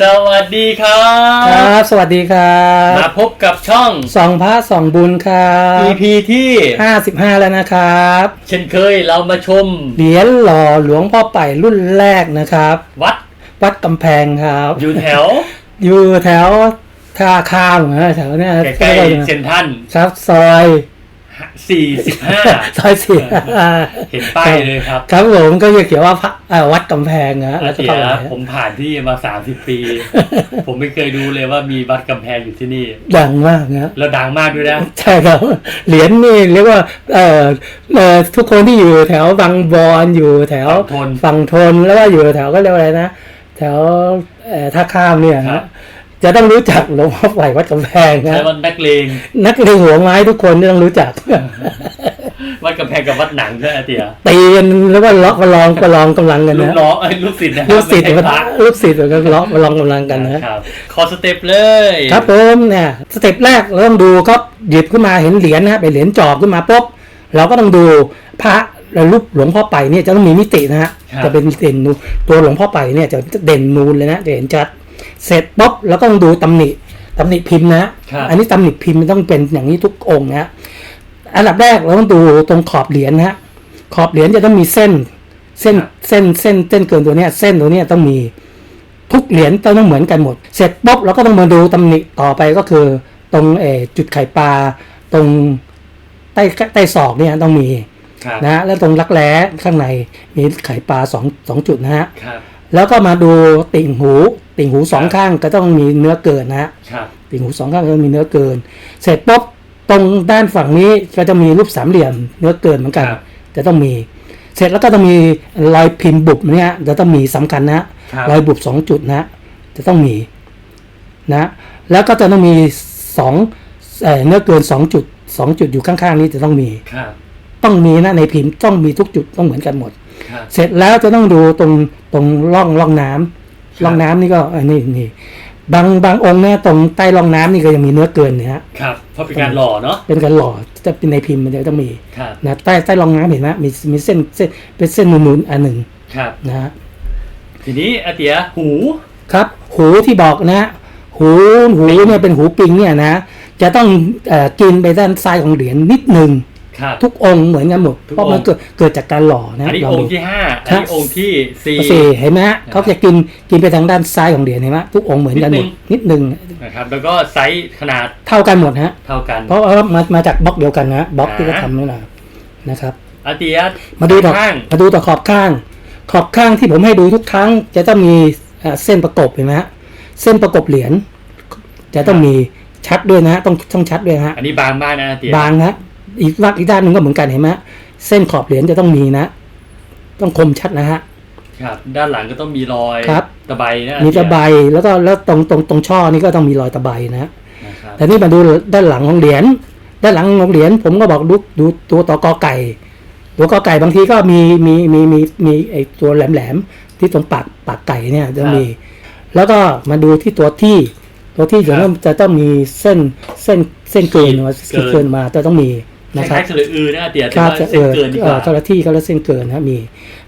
สวัสดีครับครับสวัสดีครับมาพบกับช่อง สองพระสองบุญครับ EP ที่ห้าสิบห้าแล้วนะครับ เช่นเคยเรามาชมเหรียญหล่อหลวงพ่อไปรุ่นแรกนะครับ วัดวัดกำแพงครับ อยู่แถว อยู่แถวท่าข้ามนะแถวเนี้ยใกล้ๆเซนทรันครับ ซอย 45ซอยสี่เห็นป้ายเลยครับ ครับผมก็จะเขียนว่าพระเอ่อวัดกำแพงนะอาแล้วก็เตียเข้าไปผมผ่านที่มา30ปี ผมไม่เคยดูเลยว่ามีวัดกำแพงอยู่ที่นี่ ดังมากนะแล้วดังมากด้วยนะใช่ครับเหรียญนี่เรียกว่าเอ่อเอ่อทุกคนที่อยู่แถวบางบอนอยู่แถวฝั่งทนฝั่งทนแล้วก็อยู่แถวก็เรียกว่าอะไรนะแถวเอ่อท่าข้ามเนี่ยครัฮะบ จะต้องรู้จักหลวงพ่อไหววัดกำแพงนะใช้วัดนักเลงนักเรียนหัวไม้ทุกคนต้องรู้จัก วัดกำแพงกับวัดหนังใช่ไหมอาเตียตีกันแล้วก็ล็อกประลองประลองกำลังกันลูกนะน้องไอ้ยลูกศิษย์นะลูกศิษย์ไม่ใช่พระลูกศิษย์ก็ล็อกประลองกำลังกันนะครับขอสเต็ปเลย ครับผมเนี่ยสเต็ปแรกเราต้องดูก็หยิบขึ้นมาเห็นเหรียญนะฮะเป็นเหรียญจอบขึ้นมาปุ๊บเราก็ต้องดูพระและรูปหลวงพ่อไปเนี่ยจะต้องมีมิตินะฮะจะเป็นเด่นนูนตัวหลวงพ่อไปเนี่ยจะเด่นนูนเลยนะจะเห็นชัด เสร็จปุ๊บแล้วก็ต้องดูตำหนิตำหนิพิมพ์นะ ครับ อันนี้ตำหนิพิมพ์มันต้องเป็นอย่างนี้ทุกองค์นะอันดับแรกเราต้องดูตรงขอบเหรียญนะฮะขอบเหรียญจะต้องมีเส้น เส้นเส้นเส้นเส้นเกินตัวเนี้ย เส้นตัวเนี้ยต้องมีทุกเหรียญต้องเหมือนกันหมด เสร็จปุ๊บเราก็ต้องมาดูตำหนิต่อไปก็คือ ตรงเออจุดไข่ปลาตรงใต้ใต้ศอกเนี่ยต้องมีครับนะฮะแล้วตรงรักแร้ข้างในมีไข่ปลาสองสองจุดนะฮะ ครับ แล้วก็มาดูติ่งหู ติ่งหูสองข้างก็ต้องมีเนื้อเกินนะฮะครับติ่งหูสองข้างก็มีเนื้อเกิน เสร็จปุ๊บตรงด้านฝั่งนี้ก็จะมีรูปสามเหลี่ยมเนื้อเกินเหมือนกันครับ จะต้องมี เสร็จแล้วก็ต้องมีรอยพิมพ์บุบเนี่ยจะต้องมีสำคัญนะฮะครับ รอยบุบสองจุดนะจะต้องมีนะ แล้วก็จะต้องมีสองเอ่อเนื้อเกินสองจุดสองจุดอยู่ข้างๆนี้จะต้องมี ครับ ต้องมีนะในพิมพ์ต้องมีทุกจุดต้องเหมือนกันหมดครับ เสร็จแล้วจะต้องดูตรงตรงร่องร่องน้ำครับร่องน้ำนี่ก็อันนี้นี่บางบางองค์เนี่ยตรงใต้ร่องน้ำนี่ก็ยังมีเนื้อเกินเนี่ยฮะครับเพราะเป็นการหล่อเนาะเป็นการหล่อจะเป็นในพิมพ์มันจะต้องมีครับนะใต้ใต้ร่องน้ำเห็นไหมมีมีเส้นเส้นเป็นเส้นนูนๆอันหนึ่งครับนะฮะทีนี้อาเตียหูครับ หูที่บอกนะหูหูเนี่ยเป็นหูปิงเนี่ยนะจะต้องเอ่อกินไปด้านซ้ายของเหรียญนิดหนึ่ง ครับทุกองค์เหมือนกันหมดทุกเพราะมันองค์ เกิดเกิดจากการหล่อนะอันนี้ลองดูค์ที่ห้าอันครับนี้องค์ที่สี่ สี่เห็นไหมฮะเขาจะกินกินไปทางด้านซ้ายของเหรียญเห็นไหมทุกองค์เหมือนกันหมดนิดหนึ่งนะครับ แล้วก็ไซส์ขนาดเท่ากันหมดฮะ เท่ากันเพราะว่ามามาจากบล็อกเดียวกันนะบล็อกที่เขาอ่าทำนี่นะนะครับ อาเตียมาดูต่อข้าง มาดูต่อขอบข้าง ขอบข้างที่ผมให้ดูทุกครั้ง จะต้องมีเอ่อเส้นประกบเห็นไหมฮะเส้นประกบเหรียญจะต้องมีชัดด้วยนะฮะต้องต้องชัดด้วยนะฮะอันนี้บางมากนะอาเตียบางนะ อีกวักอีกด้านหนึ่งก็เหมือนกันเห็นไหมฮะเส้นขอบเหรียญจะต้องมีนะ ต้องคมชัดนะฮะครับด้านหลังก็ต้องมีรอยครับตะไบนะอามีเตียตะไบแล้วก็แล้วตรงตรงตรงช่อนี่ก็ต้องมีรอยตะไบนะฮะนะครับแต่นี่มาดูด้านหลังของเหรียญด้านหลังของเหรียญผมก็บอกดูดูตัวต่อกอไก่ ตัวกอไก่บางทีก็มีมีมีมีมีไอตัวแหลมๆที่ตรงปากปากไก่เนี่ยจะมี แล้วก็มาดูที่ตัวที่ ตัวที่จะต้องจะต้องมีเส้นเส้นเส้นเกินมาเส้นเกินมาจะต้องมี คนะครัล้าบยๆสลืออือนะอาเตียแต่ครับว่าจะเอเส้นอเกินดีกเออว่าเจ้าหน้าที่เขาแล้วเส้นเกินนะมี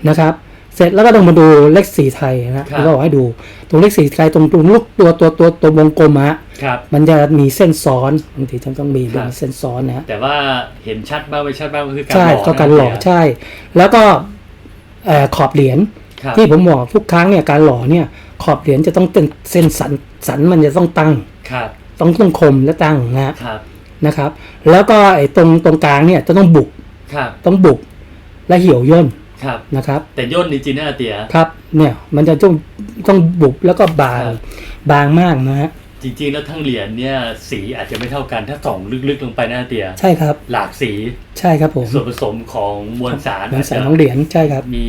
นะครับ เสร็จแล้วก็ต้องมาดูเลขสีไทยนะที่เราบอกให้ดูตรงเลขสีไทยตรงตรงลูกตัวตัวตัวตัววงกลมอะครับ มันจะมีเส้นซ้อนบางทีต้องมีครับเป็นเส้นซ้อนนะฮะ แต่ว่าเห็นชัดบ้างไม่ชัดบ้างก็คือการใช่หล่อก็การหล่อนะใช่ แล้วก็เอ่อขอบเหรียญครับที่ผมบอกทุกครั้งเนี่ยการหล่อเนี่ยขอบเหรียญจะต้องเป็นเส้นสันสันมันจะต้องตั้งครับต้องต้องคมและตั้งนะฮะครับ นะครับ แล้วก็ไอ้ตรงตรงกลางเนี่ยจะต้องบุกครับต้องบุกและเหี่ยวย่นครับ นะครับ แต่ย่นจริงๆนะอาเตียครับ เนี่ยมันจะต้องต้องบุกแล้วก็บางครับบางมากนะฮะจริงๆแล้วทั้งเหรียญเนี่ยสีอาจจะไม่เท่ากันถ้าส่องลึกๆลงไปนะอาเตีย ใช่ครับ หลากสีใช่ครับผมส่วนผสมของมวลสารมันสารของเหรียญใช่ครับ มี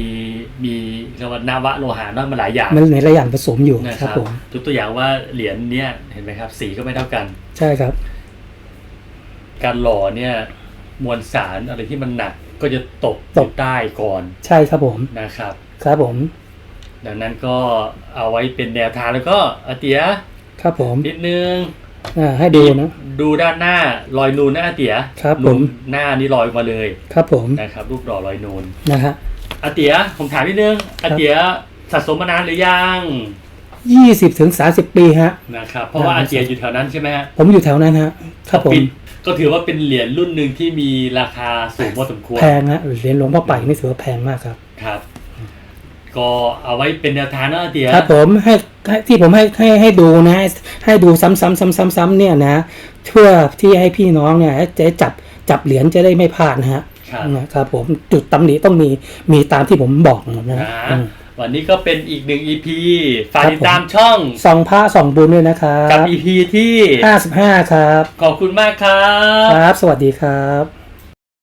มีเรียกว่านาวะโลหะเนอะมันหลายอย่างมันในหลายอย่างผสมอยู่นะคครัรับบผมยกตัวอย่างว่าเหรียญเนี่ยเห็นไหมครับ สีก็ไม่เท่ากัน ใช่ครับ การหล่อเนี่ยมวลสารอะไรที่มันหนักก็จะตกตกอยู่ใต้ก่อนใช่ครับผมนะครับ ครับผม ดังนั้นก็เอาไว้เป็นแนวทางแล้วก็อาเตียครับผมนิดนึงอ่าให้ดูนะดูด้านหน้ารอยนูนนะอาเตียครับนูนผมหน้านี่ลอยมาเลย ครับผมนะครับ รูปหล่อรอยนูนนะฮะอาเตียผมถามนิดนึงอาเตียสะสมมานานหรือยัง ยี่สิบถึงสาสิบปีฮะ นะครับ เพราะว่าอาเจียอยู่แถวนั้นใช่ไหมฮะผมอยู่แถวนั้นฮะครับผมปิดก็ถือว่าเป็นเหรียญรุ่นหนึ่งที่มีราคาสูงพอสมควรแพงฮะเหรียญหลวงพ่อไปนี่ถือว่าแพงมากครับครับ ก็เอาไว้เป็นแนวทางนะอาเจียครับผมให้ให้ที่ผมให้ให้ให้ดูนะ ให้ดูซ้ำๆซ้ำๆซ้ำๆเนี่ยนะเพื่อที่ให้พี่น้องเนี่ยจะจับจับเหรียญจะได้ไม่พลาดนะฮะครับนะครับผมจุดตำหนิต้องมีมีตามที่ผมบอกหมดนะฮะอ่าอืม วันนี้ก็เป็นอีกหนึ่ง EP ฝากครับติดตามช่องส่องพระส่องบุญด้วยนะครักับบ EP ที่ห้าสิบห้าครับ ขอบคุณมากครับ ครับ สวัสดีครับ